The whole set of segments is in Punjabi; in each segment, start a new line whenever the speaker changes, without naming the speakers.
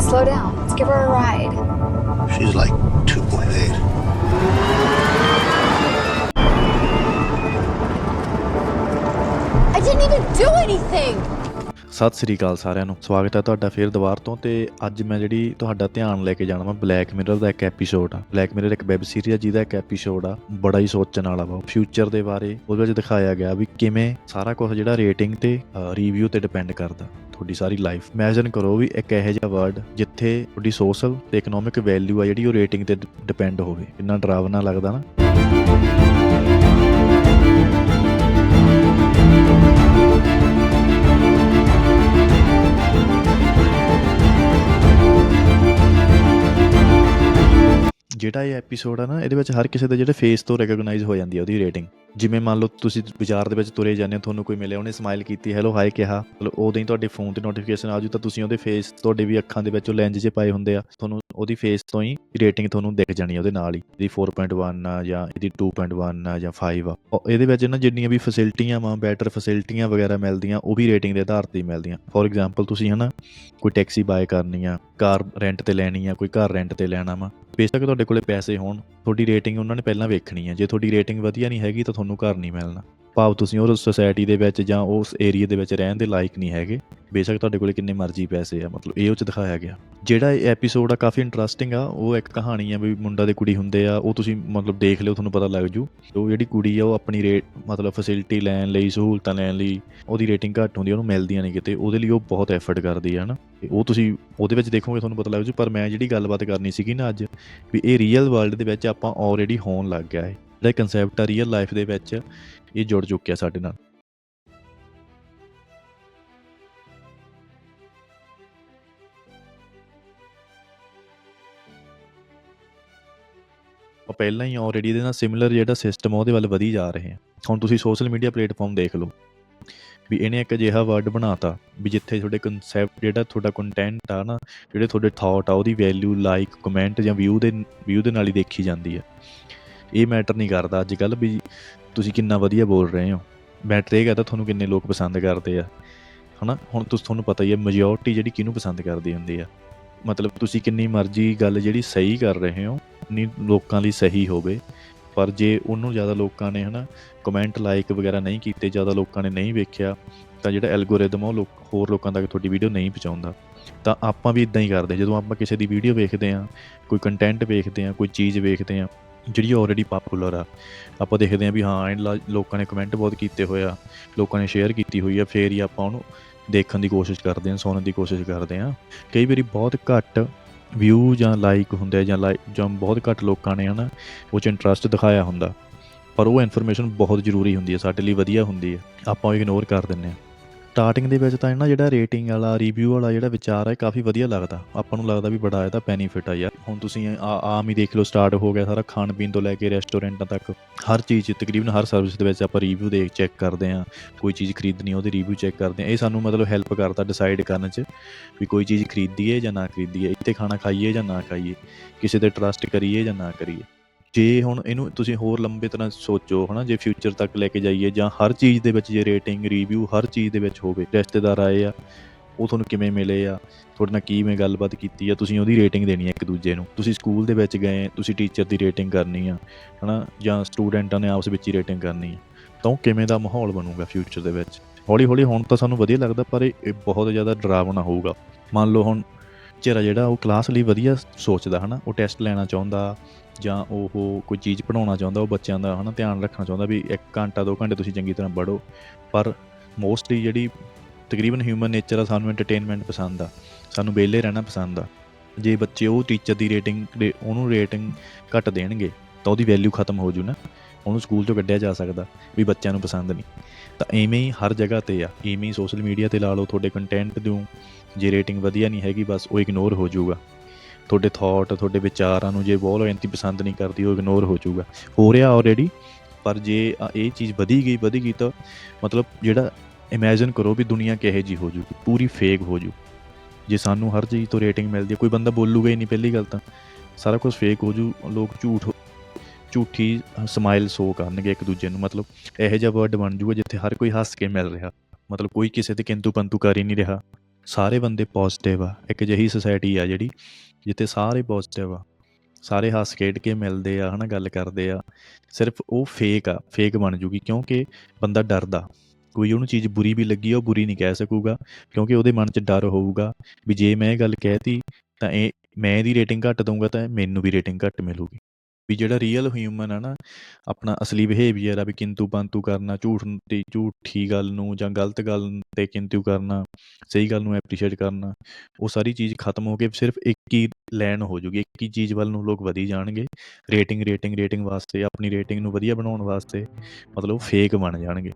Slow down. Let's give her a ride.
She's like 2.8.
I didn't even do anything.
Sat Sri ਅਕਾਲ ਸਾਰਿਆਂ ਨੂੰ ਸਵਾਗਤ ਹੈ ਤੁਹਾਡਾ ਫੇਰ ਦੁਬਾਰ ਤੋਂ ਤੇ ਅੱਜ ਮੈਂ ਜਿਹੜੀ ਤੁਹਾਡਾ ਧਿਆਨ ਲੈ ਕੇ ਜਾਣਾ ਮੈਂ ਬਲੈਕ ਮਿਰਰ ਦਾ ਇੱਕ ਐਪੀਸੋਡ ਆ ਬਲੈਕ ਮਿਰਰ ਇੱਕ ਵੈਬ ਸੀਰੀਜ਼ ਆ ਜਿਹਦਾ ਇੱਕ ਐਪੀਸੋਡ ਆ ਬੜਾ ਹੀ ਸੋਚਣ ਵਾਲਾ ਵਾ ਫਿਊਚਰ ਦੇ ਬਾਰੇ ਉਹਦੇ ਵਿੱਚ ਦਿਖਾਇਆ ਗਿਆ ਵੀ ਕਿਵੇਂ ਸਾਰਾ ਕੁਝ ਜਿਹੜਾ ਰੇਟਿੰਗ ਤੇ ਰਿਵਿਊ ਤੇ ਡਿਪੈਂਡ ਕਰਦਾ ਤੁਹਾਡੀ ਸਾਰੀ ਲਾਈਫ ਇਮੇਜਿਨ ਕਰੋ ਵੀ ਇੱਕ ਇਹੋ ਜਿਹਾ ਵਰਡ ਜਿੱਥੇ ਤੁਹਾਡੀ ਸੋਸ਼ਲ ਤੇ ਇਕਨੋਮਿਕ ਵੈਲਿਊ ਆ ਜਿਹੜੀ ਉਹ ਰੇਟਿੰਗ ਤੇ ਡਿਪੈਂਡ ਹੋਵੇ। ਕਿੰਨਾ ਡਰਾਵਨਾ ਲੱਗਦਾ ਨਾ। ਜਿਹੜਾ ਇਹ ਐਪੀਸੋਡ ਆ ਨਾ, ਇਹਦੇ ਵਿੱਚ ਹਰ ਕਿਸੇ ਦੇ ਜਿਹੜੇ ਫੇਸ ਤੋਂ ਰੈਕਗਨਾਈਜ਼ ਹੋ ਜਾਂਦੀ ਹੈ ਉਹਦੀ ਰੇਟਿੰਗ ਜਿਵੇਂ ਮੰਨ ਲਓ ਤੁਸੀਂ ਬਾਜ਼ਾਰ ਦੇ ਵਿੱਚ ਤੁਰੇ ਜਾਂਦੇ ਹੋ, ਤੁਹਾਨੂੰ ਕੋਈ ਮਿਲਿਆ, ਉਹਨੇ ਸਮਾਈਲ ਕੀਤੀ ਹੈਲੋ ਹਾਈ ਕਿਹਾ। ਮਤਲਬ ਉਦੋਂ ਹੀ ਤੁਹਾਡੇ ਫੋਨ ਤੇ ਨੋਟੀਫਿਕੇਸ਼ਨ ਆ ਜੂ ਤਾਂ ਤੁਸੀਂ ਉਹਦੇ ਫੇਸ ਤੁਹਾਡੇ ਵੀ ਅੱਖਾਂ ਦੇ ਵਿੱਚ ਉਹ ਲੈਂਜ 'ਚ ਪਾਏ ਹੁੰਦੇ ਆ, ਤੁਹਾਨੂੰ ਉਹਦੀ ਫੇਸ ਤੋਂ ਹੀ ਰੇਟਿੰਗ ਤੁਹਾਨੂੰ ਦਿਖ ਜਾਣੀ ਆ ਉਹਦੇ ਨਾਲ ਹੀ। ਇਹਦੀ 4.1 ਆ ਜਾਂ ਇਹਦੀ 2.1 ਆ ਜਾਂ 5 ਆ। ਉਹ ਇਹਦੇ ਵਿੱਚ ਨਾ ਜਿੰਨੀਆਂ ਵੀ ਫੈਸਿਲਿਟੀਆਂ ਵਾ ਬੈਟਰ ਫੈਸਿਲਿਟੀਆਂ ਵਗੈਰਾ ਮਿਲਦੀਆਂ, ਉਹ ਵੀ ਰੇਟਿੰਗ ਦੇ ਆਧਾਰ ਤੇ ਹੀ ਮਿਲਦੀਆਂ। ਫੋਰ ਐਗਜ਼ਾਮਪਲ ਤੁਸੀਂ ਹਨਾ ਕੋਈ ਟੈਕਸੀ ਬਾਏ ਕਰਨੀ ਆ, ਕਾਰ ਰੈਂਟ ਤੇ ਲੈਣੀ ਆ, ਕੋਈ ਘਰ ਰੈਂਟ ਤੇ ਲੈਣਾ ਵਾ, ਬੇਸ਼ੱਕ ਤੁਹਾਡੇ ਕੋਲੇ ਪੈਸੇ ਹੋਣ ਤੁਹਾਡੀ ਰੇਟਿੰਗ ਉਹਨਾਂ ਨੇ ਪਹਿਲਾਂ ਵੇਖਣੀ ਹੈ ਜੇ ਤੁਹਾਡੀ ਰੇਟਿੰਗ ਵਧੀਆ ਨਹੀਂ ਹੈਗੀ ਤਾਂ ਤੁਹਾਨੂੰ ਘਰ ਨਹੀਂ ਮਿਲਣਾ। ਭਾਵ ਤੁਸੀਂ ਉਹ ਸੋਸਾਇਟੀ ਦੇ ਵਿੱਚ ਜਾਂ ਉਸ ਏਰੀਆ ਦੇ ਵਿੱਚ ਰਹਿਣ ਦੇ ਲਾਇਕ ਨਹੀਂ ਹੈਗੇ। ਬੇਸ਼ੱਕ ਤੁਹਾਡੇ ਕੋਲੇ ਕਿੰਨੇ ਮਰਜ਼ੀ ਪੈਸੇ ਆ, ਮਤਲਬ ਇਹ ਉਹ ਚ ਦਿਖਾਇਆ ਗਿਆ। ਜਿਹੜਾ ਇਹ ਐਪੀਸੋਡ ਆ ਕਾਫੀ ਇੰਟਰਸਟਿੰਗ ਆ, ਉਹ ਇੱਕ ਕਹਾਣੀ ਆ ਵੀ ਮੁੰਡਾ ਤੇ ਕੁੜੀ ਹੁੰਦੇ ਆ, ਉਹ ਤੁਸੀਂ ਮਤਲਬ ਦੇਖ ਲਿਓ, ਤੁਹਾਨੂੰ ਪਤਾ ਲੱਗ ਜੂ। ਉਹ ਜਿਹੜੀ ਕੁੜੀ ਆ, ਉਹ ਆਪਣੀ ਰੇਟ ਮਤਲਬ ਫੈਸਿਲਿਟੀ ਲੈਣ ਲਈ, ਸਹੂਲਤਾਂ ਲੈਣ ਲਈ, ਉਹਦੀ ਰੇਟਿੰਗ ਘੱਟ ਹੁੰਦੀ ਆ, ਉਹਨੂੰ ਮਿਲਦੀਆਂ ਨਹੀਂ ਕਿਤੇ, ਉਹਦੇ ਲਈ ਉਹ ਬਹੁਤ ਐਫਰਟ ਕਰਦੀ ਆ, ਹਨਾ। ਤੇ ਉਹ ਤੁਸੀਂ ਉਹਦੇ ਵਿੱਚ ਦੇਖੋਗੇ, ਤੁਹਾਨੂੰ ਪਤਾ ਲੱਗ ਜੂ, ਪਰ ਮੈਂ ਜਿਹੜੀ ਗੱਲਬਾਤ ਕਰਨੀ ਸੀਗੀ ਨਾ ਅੱਜ, ਵੀ ਇਹ ਰੀਅਲ ਵਰਲਡ ਦੇ ਵਿੱਚ ਆਪਾਂ ਆਲਰੇਡੀ ਹੋਣ ਲੱਗ ਗਿਆ ਹੈ ਜਿਹੜਾ ਕਨਸੈਪਟ ਆ ਰੀਅਲ ਲਾਈਫ ਦੇ ਵਿੱਚ ਇਹ ਜੁੜ ਚੁੱਕਿਆ ਸਾਡੇ ਨਾਲ। ਪਹਿਲਾਂ ਹੀ ਆਲਰੇਡੀ ਇਹਦੇ ਨਾਲ ਸਿਮਿਲਰ ਜਿਹੜਾ ਸਿਸਟਮ ਉਹਦੇ ਵੱਲ ਵਧੀ ਜਾ ਰਹੇ ਆ ਹੁਣ ਤੁਸੀਂ ਸੋਸ਼ਲ ਮੀਡੀਆ ਪਲੇਟਫਾਰਮ ਦੇਖ ਲਓ। ਵੀ ਇਹਨੇ ਇੱਕ ਅਜਿਹਾ ਵਰਡ ਬਣਾਤਾ ਵੀ ਜਿੱਥੇ ਤੁਹਾਡੇ ਕਨਸੈਪਟ ਜਿਹੜਾ ਤੁਹਾਡਾ ਕੰਟੈਂਟ ਆ ਨਾ, ਜਿਹੜੇ ਤੁਹਾਡੇ ਥਾਟ ਆ, ਉਹਦੀ ਵੈਲਿਊ ਲਾਈਕ ਕਮੈਂਟ ਜਾਂ ਵਿਊ ਦੇ ਵਿਊ ਦੇ ਨਾਲ ਹੀ ਦੇਖੀ ਜਾਂਦੀ ਹੈ ਇਹ ਮੈਟਰ ਨਹੀਂ ਕਰਦਾ ਅੱਜ ਕੱਲ ਵੀ ਤੁਸੀਂ ਕਿੰਨਾ ਵਧੀਆ ਬੋਲ ਰਹੇ ਹੋ। ਮੈਟਰ ਇਹ ਕਰਦਾ ਤੁਹਾਨੂੰ ਕਿੰਨੇ ਲੋਕ ਪਸੰਦ ਕਰਦੇ ਆ। ਹਨਾ? ਹੁਣ ਤੁਸੀਂ, ਤੁਹਾਨੂੰ ਪਤਾ ਹੀ ਹੈ ਮੈਜੋਰਟੀ ਜਿਹੜੀ ਕਿਹਨੂੰ ਪਸੰਦ ਕਰਦੀ ਹੁੰਦੀ ਆ। ਮਤਲਬ ਤੁਸੀਂ ਕਿੰਨੀ ਮਰਜ਼ੀ ਗੱਲ ਜਿਹੜੀ ਸਹੀ ਕਰ ਰਹੇ ਹੋ ਨਹੀਂ ਲੋਕਾਂ ਲਈ ਸਹੀ ਹੋਵੇ। ਪਰ ਜੇ ਉਹਨੂੰ ਜ਼ਿਆਦਾ ਲੋਕਾਂ ਨੇ ਹਨਾ ਕਮੈਂਟ ਲਾਈਕ ਵਗੈਰਾ ਨਹੀਂ ਕੀਤੇ, ਜ਼ਿਆਦਾ ਲੋਕਾਂ ਨੇ ਨਹੀਂ ਵੇਖਿਆ, ਤਾਂ ਜਿਹੜਾ ਐਲਗੋਰਿਦਮ ਆ ਉਹ ਲੋਕ, ਹੋਰ ਲੋਕਾਂ ਤੱਕ ਤੁਹਾਡੀ ਵੀਡੀਓ ਨਹੀਂ ਪਹੁੰਚਾਉਂਦਾ। ਤਾਂ ਆਪਾਂ ਵੀ ਇਦਾਂ ਹੀ ਕਰਦੇ ਜਦੋਂ ਆਪਾਂ ਕਿਸੇ ਦੀ ਵੀਡੀਓ ਵੇਖਦੇ ਆ ਕੋਈ ਕੰਟੈਂਟ ਵੇਖਦੇ ਆ ਕੋਈ ਚੀਜ਼ ਵੇਖਦੇ ਆ ਜਿਹੜੀ ਆਲਰੇਡੀ ਪਪੂਲਰ ਆ। ਆਪਾਂ ਦੇਖਦੇ ਆ ਵੀ ਹਾਂ, ਇਹ ਲਾ- ਲੋਕਾਂ ਨੇ ਕਮੈਂਟ ਬਹੁਤ ਕੀਤੇ ਹੋਏ ਆ। ਲੋਕਾਂ ਨੇ ਸ਼ੇਅਰ ਕੀਤੀ ਹੋਈ ਆ, ਫੇਰ ਹੀ ਆਪਾਂ ਉਹਨੂੰ ਦੇਖਣ ਦੀ ਕੋਸ਼ਿਸ਼ ਕਰਦੇ ਆ ਸੁਣਨ ਦੀ ਕੋਸ਼ਿਸ਼ ਕਰਦੇ ਆ ਕਈ ਵਾਰੀ ਬਹੁਤ ਘੱਟ ਵਿਊ ਜਾਂ ਲਾਈਕ ਹੁੰਦੇ ਆ ਜਾਂ ਲਾਈਕ ਜਾਂ ਬਹੁਤ ਘੱਟ ਲੋਕਾਂ ਨੇ ਹਨਾ, ਉਹ 'ਚ ਇੰਟਰਸਟ ਦਿਖਾਇਆ ਹੁੰਦਾ। ਪਰ ਉਹ ਇਨਫੋਰਮੇਸ਼ਨ ਬਹੁਤ ਜ਼ਰੂਰੀ ਹੁੰਦੀ ਹੈ ਸਾਡੇ ਲਈ ਵਧੀਆ ਹੁੰਦੀ ਹੈ ਆਪਾਂ ਉਹ ਇਗਨੋਰ ਕਰ ਦਿੰਦੇ ਆ ਸਟਾਰਟਿੰਗ ਦੇ ਵਿੱਚ ਤਾਂ ਇਹਨਾਂ ਜਿਹੜਾ ਰੇਟਿੰਗ ਵਾਲਾ ਰਿਵਿਊ ਵਾਲਾ ਜਿਹੜਾ ਵਿਚਾਰ ਹੈ, ਕਾਫੀ ਵਧੀਆ ਲੱਗਦਾ। ਆਪਾਂ ਨੂੰ ਲੱਗਦਾ ਵੀ ਬੜਾ ਇਹਦਾ ਬੈਨੀਫਿਟ ਆ ਯਾਰ। ਹੁਣ ਤੁਸੀਂ ਆਮ ਹੀ ਦੇਖ ਲਓ ਸਟਾਰਟ ਹੋ ਗਿਆ ਸਾਰਾ ਖਾਣ ਪੀਣ ਤੋਂ ਲੈ ਕੇ ਰੈਸਟੋਰੈਂਟਾਂ ਤੱਕ। ਹਰ ਚੀਜ਼ 'ਚ ਤਕਰੀਬਨ ਹਰ ਸਰਵਿਸ ਦੇ ਵਿੱਚ ਆਪਾਂ ਰਿਵਿਊ ਦੇਖ ਚੈੱਕ ਕਰਦੇ ਆ ਕੋਈ ਚੀਜ਼ ਖਰੀਦਣੀ ਉਹਦੇ ਰਿਵਿਊ ਚੈੱਕ ਕਰਦੇ ਆ ਇਹ ਸਾਨੂੰ ਮਤਲਬ ਹੈਲਪ ਕਰਦਾ ਡਿਸਾਈਡ ਕਰਨ 'ਚ ਵੀ ਕੋਈ ਚੀਜ਼ ਖਰੀਦੀਏ ਜਾਂ ਨਾ ਖਰੀਦੀਏ। ਇੱਥੇ ਖਾਣਾ ਖਾਈਏ ਜਾਂ ਨਾ ਖਾਈਏ। ਕਿਸੇ ਤੇ ਟਰਸਟ ਕਰੀਏ ਜਾਂ ਨਾ ਕਰੀਏ। ਜੇ ਹੁਣ ਇਹਨੂੰ ਤੁਸੀਂ ਹੋਰ ਲੰਬੇ ਤਰ੍ਹਾਂ ਸੋਚੋ, ਹਨਾ, ਜੇ ਫਿਊਚਰ ਤੱਕ ਲੈ ਕੇ ਜਾਈਏ ਜਾਂ ਹਰ ਚੀਜ਼ ਦੇ ਵਿੱਚ ਜੇ ਰੇਟਿੰਗ ਰਿਵਿਊ ਹਰ ਚੀਜ਼ ਦੇ ਵਿੱਚ ਹੋਵੇ, ਰਿਸ਼ਤੇਦਾਰ ਆਏ ਆ, ਉਹ ਤੁਹਾਨੂੰ ਕਿਵੇਂ ਮਿਲੇ ਆ, ਤੁਹਾਡੇ ਨਾਲ ਕਿਵੇਂ ਗੱਲਬਾਤ ਕੀਤੀ ਆ, ਤੁਸੀਂ ਉਹਦੀ ਰੇਟਿੰਗ ਦੇਣੀ ਆ ਇੱਕ ਦੂਜੇ ਨੂੰ। ਤੁਸੀਂ ਸਕੂਲ ਦੇ ਵਿੱਚ ਗਏ, ਤੁਸੀਂ ਟੀਚਰ ਦੀ ਰੇਟਿੰਗ ਕਰਨੀ ਆ, ਹਨਾ, ਜਾਂ ਸਟੂਡੈਂਟਾਂ ਨੇ ਆਪਸ ਵਿੱਚ ਹੀ ਰੇਟਿੰਗ ਕਰਨੀ ਆ, ਤਾਂ ਉਹ ਕਿਵੇਂ ਦਾ ਮਾਹੌਲ ਬਣੂਗਾ ਫਿਊਚਰ ਦੇ ਵਿੱਚ? ਹੌਲੀ ਹੌਲੀ ਹੁਣ ਤਾਂ ਸਾਨੂੰ ਵਧੀਆ ਲੱਗਦਾ, ਪਰ ਇਹ ਇਹ ਬਹੁਤ ਜ਼ਿਆਦਾ ਡਰਾਵਣਾ ਹੋਊਗਾ। ਮੰਨ ਲਓ ਹੁਣ ਟੀਚਰ ਆ ਜਿਹੜਾ, ਉਹ ਕਲਾਸ ਲਈ ਵਧੀਆ ਸੋਚਦਾ, ਹਨਾ? ਉਹ ਟੈਸਟ ਲੈਣਾ ਚਾਹੁੰਦਾ ਜਾਂ ਉਹ ਕੋਈ ਚੀਜ਼ ਪੜਾਉਣਾ ਚਾਹੁੰਦਾ, ਉਹ ਬੱਚਿਆਂ ਦਾ, ਹਨਾ? ਧਿਆਨ ਰੱਖਣਾ ਚਾਹੁੰਦਾ ਵੀ 1 ਘੰਟਾ 2 ਘੰਟੇ ਤੁਸੀਂ ਚੰਗੀ ਤਰ੍ਹਾਂ ਪੜੋ ਪਰ ਮੋਸਟਲੀ ਜਿਹੜੀ ਤਕਰੀਬਨ ਹਿਊਮਨ ਨੇਚਰ ਆ, ਸਾਨੂੰ ਐਂਟਰਟੇਨਮੈਂਟ ਪਸੰਦ ਆ। ਸਾਨੂੰ ਵਿਹਲੇ ਰਹਿਣਾ ਪਸੰਦ ਆ। ਜੇ ਬੱਚੇ ਉਹ ਟੀਚਰ ਦੀ ਰੇਟਿੰਗ ਉਹਨੂੰ ਰੇਟਿੰਗ ਘੱਟ ਦੇਣਗੇ, ਤਾਂ ਉਹਦੀ ਵੈਲਿਊ ਖਤਮ ਹੋ ਜੂ ਨਾ। ਉਹਨੂੰ ਸਕੂਲ ਤੋਂ ਕੱਢਿਆ ਜਾ ਸਕਦਾ ਵੀ ਬੱਚਿਆਂ ਨੂੰ ਪਸੰਦ ਨਹੀਂ। ਤਾਂ ਐਵੇਂ ਹੀ ਹਰ ਜਗ੍ਹਾ ਤੇ ਆ, ਐਵੇਂ ਹੀ ਸੋਸ਼ਲ ਮੀਡੀਆ ਤੇ ਲਾ ਲਓ, ਤੁਹਾਡੇ ਕੰਟੈਂਟ ਦਿਓ, ਜੇ ਰੇਟਿੰਗ ਵਧੀਆ ਨਹੀਂ ਹੈਗੀ, ਬਸ ਉਹ ਇਗਨੋਰ ਹੋ ਜਾਊਗਾ। ਤੁਹਾਡੇ ਥਾਟ ਤੁਹਾਡੇ ਵਿਚਾਰਾਂ ਨੂੰ ਜੇ ਬਹੁਤ ਐਂਤੀ ਪਸੰਦ ਨਹੀਂ ਕਰਦੀ, ਉਹ ਇਗਨੋਰ ਹੋ ਜਾਊਗਾ। ਹੋ ਰਿਹਾ ਆਲਰੇਡੀ ਪਰ ਜੇ ਇਹ ਚੀਜ਼ ਵਧੀ ਗਈ ਵਧੀ ਗਈ ਤਾਂ ਮਤਲਬ ਜਿਹੜਾ ਇਮੇਜਿਨ ਕਰੋ ਵੀ ਦੁਨੀਆ ਕਿਹੋ ਜੀ ਹੋ ਜੂਗੀ ਪੂਰੀ ਫੇਕ ਹੋ ਜੂ। ਜੇ ਸਾਨੂੰ ਹਰ ਚੀਜ਼ ਤੋਂ ਰੇਟਿੰਗ ਮਿਲਦੀ ਹੈ, ਕੋਈ ਬੰਦਾ ਬੋਲੂਗਾ ਹੀ ਨਹੀਂ, ਪਹਿਲੀ ਗੱਲ ਤਾਂ। ਸਾਰਾ ਕੁਝ ਫੇਕ ਹੋ ਜੂ, ਲੋਕ ਝੂਠ ਝੂਠੀ ਸਮਾਈਲ ਸ਼ੋ ਕਰਨਗੇ ਇੱਕ ਦੂਜੇ ਨੂੰ। ਮਤਲਬ ਇਹੋ ਜਿਹਾ ਵਰਡ ਬਣ ਜੂਗਾ ਜਿੱਥੇ ਹਰ ਕੋਈ ਹੱਸ ਕੇ ਮਿਲ ਰਿਹਾ। ਮਤਲਬ ਕੋਈ ਕਿਸੇ ਤੇ ਕਿੰਤੂ ਪੰਤੂ ਕਰ ਹੀ ਨਹੀਂ ਰਿਹਾ। ਸਾਰੇ ਬੰਦੇ ਪੋਜ਼ਿਟਿਵ ਆ। ਇੱਕ ਅਜਿਹੀ ਸੋਸਾਇਟੀ ਆ ਜਿਹੜੀ, ਜਿੱਥੇ ਸਾਰੇ ਪੋਜ਼ਿਟਿਵ ਆ। ਸਾਰੇ ਹੱਸ ਖੇਡ ਕੇ ਮਿਲਦੇ ਆ, ਹਨਾ, ਗੱਲ ਕਰਦੇ ਆ। ਸਿਰਫ ਉਹ ਫੇਕ ਆ। ਫੇਕ ਬਣ ਜੂਗੀ ਕਿਉਂਕਿ ਬੰਦਾ ਡਰਦਾ। ਕੋਈ ਉਹਨੂੰ ਚੀਜ਼ ਬੁਰੀ ਵੀ ਲੱਗੀ ਉਹ ਬੁਰੀ ਨਹੀਂ ਕਹਿ ਸਕੂਗਾ। ਕਿਉਂਕਿ ਉਹਦੇ ਮਨ 'ਚ ਡਰ ਹੋਊਗਾ ਵੀ ਜੇ ਮੈਂ ਇਹ ਗੱਲ ਕਹਿਤੀ ਤਾਂ ਇਹ, ਮੈਂ ਇਹਦੀ ਰੇਟਿੰਗ ਘੱਟ ਦਊਂਗਾ ਤਾਂ ਮੈਨੂੰ ਵੀ ਰੇਟਿੰਗ ਘੱਟ ਮਿਲੂਗੀ। ਵੀ ਜਿਹੜਾ ਰੀਅਲ ਹਿਊਮਨ ਆ ਨਾ, ਆਪਣਾ ਅਸਲੀ ਬਿਹੇਵੀਅਰ ਆ ਵੀ ਕਿੰਤੂ ਪੰਤੂ ਕਰਨਾ, ਝੂਠ ਤੇ ਝੂਠੀ ਗੱਲ ਨੂੰ ਜਾਂ ਗਲਤ ਗੱਲ ਤੇ ਕਿੰਤੂ ਕਰਨਾ, ਸਹੀ ਗੱਲ ਨੂੰ ਐਪਰੀਸ਼ੀਏਟ ਕਰਨਾ, ਉਹ ਸਾਰੀ ਚੀਜ਼ ਖਤਮ ਹੋ ਕੇ ਸਿਰਫ ਇੱਕ ਹੀ ਲੈਨ ਹੋ ਜੂਗੀ, ਇੱਕ ਹੀ ਚੀਜ਼ ਵੱਲ ਨੂੰ ਲੋਕ ਵਧੀ ਜਾਣਗੇ ਰੇਟਿੰਗ ਰੇਟਿੰਗ ਰੇਟਿੰਗ ਵਾਸਤੇ, ਆਪਣੀ ਰੇਟਿੰਗ ਨੂੰ ਵਧੀਆ ਬਣਾਉਣ ਵਾਸਤੇ, ਮਤਲਬ ਫੇਕ ਬਣ ਜਾਣਗੇ।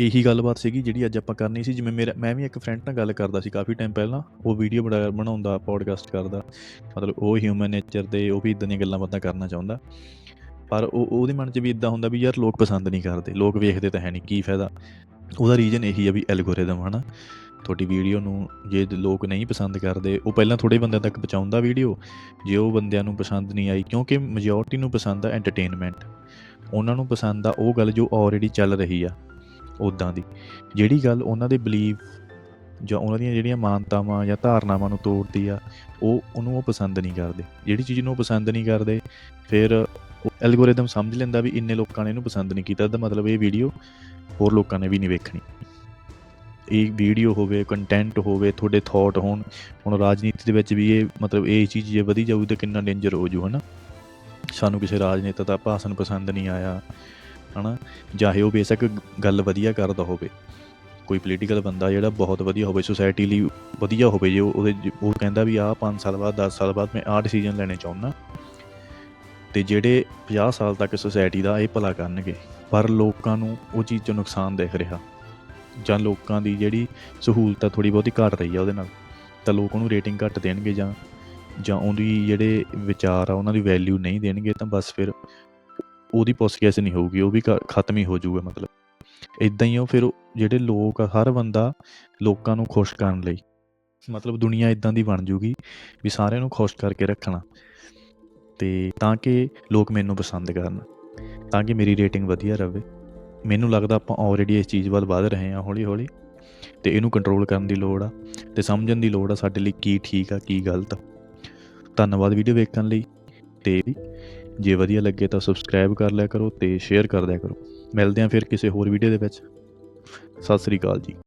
ਇਹੀ ਗੱਲਬਾਤ ਸੀਗੀ ਜਿਹੜੀ ਅੱਜ ਆਪਾਂ ਕਰਨੀ ਸੀ। ਜਿਵੇਂ ਮੇਰਾ ਮੈਂ ਵੀ ਇੱਕ ਫਰੈਂਡ ਨਾਲ ਗੱਲ ਕਰਦਾ ਸੀ ਕਾਫੀ ਟਾਈਮ ਪਹਿਲਾਂ। ਉਹ ਵੀਡੀਓ ਬਣਾ ਬਣਾਉਂਦਾ ਪੋਡਕਾਸਟ ਕਰਦਾ। ਮਤਲਬ ਉਹ ਹਿਊਮਨ ਨੇਚਰ ਦੇ, ਉਹ ਵੀ ਇਦਾਂ ਦੀਆਂ ਗੱਲਾਂ ਬਾਤਾਂ ਕਰਨਾ ਚਾਹੁੰਦਾ। ਪਰ ਉਹ ਉਹਦੇ ਮਨ 'ਚ ਵੀ ਇਦਾਂ ਹੁੰਦਾ ਵੀ ਯਾਰ ਲੋਕ ਪਸੰਦ ਨਹੀਂ ਕਰਦੇ। ਲੋਕ ਵੇਖਦੇ ਤਾਂ ਹੈ ਨਹੀਂ, ਕੀ ਫਾਇਦਾ? ਉਹਦਾ ਰੀਜ਼ਨ ਇਹੀ ਆ ਵੀ ਐਲਗੋਰਿਦਮ ਹਨਾ। ਤੁਹਾਡੀ ਵੀਡੀਓ ਨੂੰ ਜੇ ਲੋਕ ਨਹੀਂ ਪਸੰਦ ਕਰਦੇ, ਉਹ ਪਹਿਲਾਂ ਥੋੜੇ ਬੰਦਿਆਂ ਤੱਕ ਪਹੁੰਚਾਉਂਦਾ ਵੀਡੀਓ ਜੇ ਉਹ ਬੰਦਿਆਂ ਨੂੰ ਪਸੰਦ ਨਹੀਂ ਆਈ, ਕਿਉਂਕਿ ਮੈਜੋਰਟੀ ਨੂੰ ਪਸੰਦ ਆ ਐਂਟਰਟੇਨਮੈਂਟ ਉਹਨਾਂ ਨੂੰ ਪਸੰਦ ਆ ਉਹ ਗੱਲ ਜੋ ਆਲਰੇਡੀ ਚੱਲ ਰਹੀ ਆ। ਉਦਾਂ ਦੀ। ਜਿਹੜੀ ਗੱਲ ਉਹਨਾਂ ਦੇ ਬਲੀਵ ਜਾਂ ਉਹਨਾਂ ਦੀਆਂ ਜਿਹੜੀਆਂ ਮਾਨਤਾਵਾਂ ਜਾਂ ਧਾਰਨਾਵਾਂ ਨੂੰ ਤੋੜਦੀ ਆ, ਉਹ ਉਹਨੂੰ ਉਹ ਪਸੰਦ ਨਹੀਂ ਕਰਦੇ। ਜਿਹੜੀ ਚੀਜ਼ ਨੂੰ ਉਹ ਪਸੰਦ ਨਹੀਂ ਕਰਦੇ, ਫਿਰ ਐਲਗੋਰਿਦਮ ਸਮਝ ਲੈਂਦਾ ਵੀ ਇੰਨੇ ਲੋਕਾਂ ਨੇ ਇਹਨੂੰ ਪਸੰਦ ਨਹੀਂ ਕੀਤਾ। ਤਾਂ ਮਤਲਬ ਇਹ ਵੀਡੀਓ ਹੋਰ ਲੋਕਾਂ ਨੇ ਵੀ ਨਹੀਂ ਵੇਖਣੀ। ਇਹ ਵੀਡੀਓ ਹੋਵੇ ਕੰਟੈਂਟ ਹੋਵੇ, ਤੁਹਾਡੇ ਥਾਟ ਹੋਣ, ਹੁਣ ਰਾਜਨੀਤੀ ਦੇ ਵਿੱਚ ਵੀ ਇਹ ਮਤਲਬ ਇਹ ਚੀਜ਼ ਜੇ ਵਧੀ ਜਾਊ ਤਾਂ ਕਿੰਨਾ ਡੇਂਜਰ ਹੋ ਜੂ ਹਨਾ? ਸਾਨੂੰ ਕਿਸੇ ਰਾਜਨੇਤਾ ਦਾ ਭਾਸ਼ਣ ਪਸੰਦ ਨਹੀਂ ਆਇਆ। ਹਨਾ? ਚਾਹੇ ਉਹ ਬੇਸ਼ੱਕ ਗੱਲ ਵਧੀਆ ਕਰਦਾ ਹੋਵੇ। ਕੋਈ ਪੋਲੀਟੀਕਲ ਬੰਦਾ ਜਿਹੜਾ ਬਹੁਤ ਵਧੀਆ ਹੋਵੇ ਸੋਸਾਇਟੀ ਲਈ ਵਧੀਆ ਹੋਵੇ, ਜੇ ਉਹਦੇ ਉਹ ਕਹਿੰਦਾ ਵੀ ਆਹ 5 ਸਾਲ ਬਾਅਦ 10 ਸਾਲ ਬਾਅਦ ਮੈਂ ਆਹ ਡਿਸੀਜਨ ਲੈਣੇ ਚਾਹੁੰਦਾ। ਤੇ ਜਿਹੜੇ 50 ਸਾਲ ਤੱਕ ਸੋਸਾਇਟੀ ਦਾ ਇਹ ਭਲਾ ਕਰਨਗੇ, ਪਰ ਲੋਕਾਂ ਨੂੰ ਉਹ ਚੀਜ਼ 'ਚ ਨੁਕਸਾਨ ਦੇਖ ਰਿਹਾ। ਜਾਂ ਲੋਕਾਂ ਦੀ ਜਿਹੜੀ ਸਹੂਲਤ ਆ ਥੋੜੀ ਬਹੁਤੀ ਘਟ ਰਹੀ ਆ ਉਹਦੇ ਨਾਲ। ਤਾਂ ਲੋਕ ਉਹਨੂੰ ਰੇਟਿੰਗ ਘੱਟ ਦੇਣਗੇ ਜਾਂ ਜਾਂ ਉਹਦੀ ਜਿਹੜੇ ਵਿਚਾਰ ਆ, ਉਹਨਾਂ ਦੀ ਵੈਲਿਊ ਨਹੀਂ ਦੇਣਗੇ, ਤਾਂ ਬਸ ਫਿਰ ਉਹਦੀ ਪੋਸਕੈਸ ਨਹੀਂ ਹੋਊਗੀ, ਉਹ ਵੀ ਖ- ਖਤਮ ਹੀ ਹੋ ਜਾਊਗਾ ਮਤਲਬ। ਇਦਾਂ ਹੀ ਉਹ ਫਿਰ ਜਿਹੜੇ ਲੋਕ ਆ, ਹਰ ਬੰਦਾ ਲੋਕਾਂ ਨੂੰ ਖੁਸ਼ ਕਰਨ ਲਈ, ਮਤਲਬ ਦੁਨੀਆ ਇਦਾਂ ਦੀ ਬਣ ਜੂਗੀ ਵੀ ਸਾਰਿਆਂ ਨੂੰ ਖੁਸ਼ ਕਰਕੇ ਰੱਖਣਾ। ਤੇ ਤਾਂ ਕਿ ਲੋਕ ਮੈਨੂੰ ਪਸੰਦ ਕਰਨ, ਤਾਂ ਕਿ ਮੇਰੀ ਰੇਟਿੰਗ ਵਧੀਆ ਰਹੇ ਮੈਨੂੰ ਲੱਗਦਾ ਆਪਾਂ ਆਲਰੇਡੀ ਇਸ ਚੀਜ਼ ਵੱਲ ਵਧ ਰਹੇ ਹਾਂ ਹੌਲੀ ਹੌਲੀ ਤੇ ਇਹਨੂੰ ਕੰਟਰੋਲ ਕਰਨ ਦੀ ਲੋੜ ਆ, ਤੇ ਸਮਝਣ ਦੀ ਲੋੜ ਆ ਸਾਡੇ ਲਈ ਕੀ ਠੀਕ ਆ, ਕੀ ਗਲਤ ਆ। ਧੰਨਵਾਦ ਵੀਡੀਓ ਵੇਖਣ ਲਈ, ਤੇ ਜੇ ਵਧੀਆ ਲੱਗੇ ਤਾਂ ਸਬਸਕ੍ਰਾਈਬ ਕਰ ਲਿਆ ਕਰੋ ਤੇ ਸ਼ੇਅਰ ਕਰ ਦਿਆ ਕਰੋ। ਮਿਲਦੇ ਹਾਂ ਫਿਰ ਕਿਸੇ ਹੋਰ ਵੀਡੀਓ ਦੇ ਵਿੱਚ। ਸਤਿ ਸ੍ਰੀ ਅਕਾਲ ਜੀ।